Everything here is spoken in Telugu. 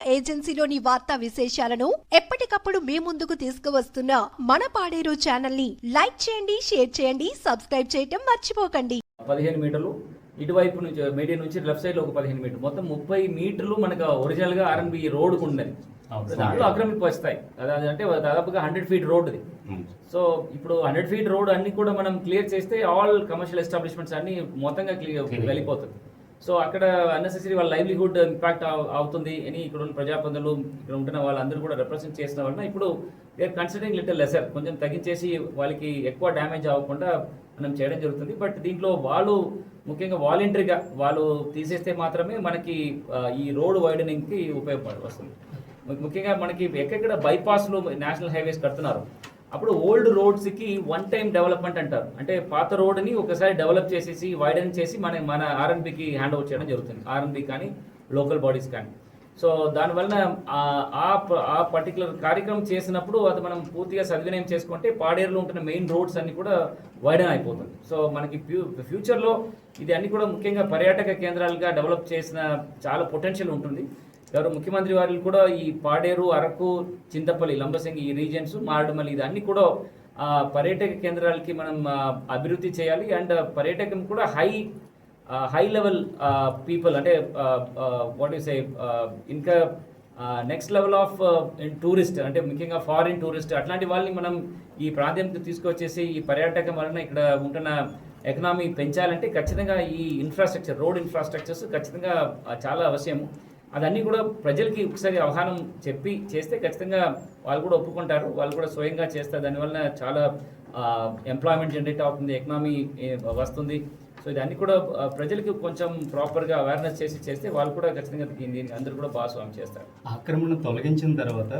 ఏజెన్సీలోని వార్తా విశేషాలను ఎప్పటికప్పుడు మీ ముందుకు తీసుకువస్తున్న మన పాడేరు ఛానల్ని లైక్ చేయండి షేర్ చేయండి సబ్స్క్రైబ్ చేయటం మర్చిపోకండి. పదిహేను మీటర్లు. ఇటువైపు నుంచి మీడియం నుంచి లెఫ్ట్ సైడ్లో ఒక పదిహేను మీటర్లు. మొత్తం ముప్పై మీటర్లు మనకు ఒరిజినల్గా ఆర్ఎన్బి రోడ్ ఉన్నది దాంట్లో ఆక్రమింపు వస్తాయి. అది అంటే దాదాపుగా హండ్రెడ్ ఫీట్ రోడ్ ఇది సో ఇప్పుడు హండ్రెడ్ ఫీట్ రోడ్ అన్ని కూడా మనం క్లియర్ చేస్తే ఆల్ కమర్షియల్ ఎస్టాబ్లిష్మెంట్స్ అన్ని మొత్తంగా క్లియర్ వెళ్ళిపోతుంది సో అక్కడ అన్నెసెసరీ వాళ్ళ లైవ్లీహుడ్ ఇంపాక్ట్ అవుతుంది. అని ఇక్కడ ఉన్న ప్రజాప్రతినిధులు ఇక్కడ ఉంటున్న వాళ్ళందరూ కూడా రిప్రజెంట్ చేసిన వలన ఇప్పుడు దే కన్సిడరింగ్ లిటిల్ లెసర్ కొంచెం తగ్గించేసి వాళ్ళకి ఎక్కువ డ్యామేజ్ అవ్వకుండా మనం చేయడం జరుగుతుంది. బట్ దీంట్లో వాళ్ళు ముఖ్యంగా వాలంటరీగా వాళ్ళు తీసేస్తే మాత్రమే మనకి ఈ రోడ్ వైడనింగ్కి ఉపయోగపడి వస్తుంది. ముఖ్యంగా మనకి ఎక్కడెక్కడ బైపాస్లు నేషనల్ హైవేస్ కడుతున్నారు. అప్పుడు ఓల్డ్ రోడ్స్కి వన్ టైం డెవలప్మెంట్ అంటారు. అంటే పాత రోడ్ని ఒకసారి డెవలప్ చేసేసి వైడన్ చేసి మన మన ఆర్ఎన్బికి హ్యాండ్ ఓవర్ చేయడం జరుగుతుంది. ఆర్ఎన్బి కానీ లోకల్ బాడీస్ కానీ. సో దానివల్ల ఆ- ఆ పర్టికులర్ కార్యక్రమం చేసినప్పుడు అది మనం పూర్తిగా సద్వినియోగం చేసుకుంటే పాడేరులో ఉంటున్న మెయిన్ రోడ్స్ అన్ని కూడా వైడన్ అయిపోతుంది. సో మనకి ఫ్యూ ఫ్యూచర్లో ఇది అన్ని కూడా ముఖ్యంగా పర్యాటక కేంద్రాలుగా డెవలప్ చేసిన చాలా పొటెన్షియల్ ఉంటుంది. ఎవరు ముఖ్యమంత్రి వారు కూడా ఈ పాడేరు అరకు చింతపల్లి లంబసింగి ఈ రీజియన్స్ మారడమల్లి ఇది అన్ని కూడా ఆ, పర్యాటక కేంద్రాలకి మనం అభివృద్ధి చేయాలి. అండ్ పర్యాటకం కూడా హై హై లెవెల్ పీపుల్ అంటే వాట్ యు సే ఇంకా నెక్స్ట్ లెవెల్ ఆఫ్ టూరిస్ట్ అంటే ముఖ్యంగా ఫారిన్ టూరిస్ట్ అట్లాంటి వాళ్ళని మనం ఈ ప్రాంతానికి తీసుకొచ్చేసి ఈ పర్యాటకం వలన ఇక్కడ ఉంటున్న ఎకనామీ పెంచాలంటే ఖచ్చితంగా ఈ ఇన్ఫ్రాస్ట్రక్చర్ రోడ్ ఇన్ఫ్రాస్ట్రక్చర్స్ ఖచ్చితంగా చాలా అవసరము అదన్నీ కూడా ప్రజలకి ఒకసారి అవగాహన చెప్పి చేస్తే ఖచ్చితంగా వాళ్ళు కూడా ఒప్పుకుంటారు వాళ్ళు కూడా స్వయంగా చేస్తారు. దానివల్ల చాలా ఎంప్లాయ్మెంట్ జనరేట్ అవుతుంది ఎకనామీ వస్తుంది. సో ఇదన్నీ కూడా ప్రజలకి కొంచెం ప్రాపర్గా అవేర్నెస్ చేసి చేస్తే వాళ్ళు కూడా ఖచ్చితంగా దీన్ని అందరూ కూడా భాగస్వామి చేస్తారు. ఆక్రమణ తొలగించిన తర్వాత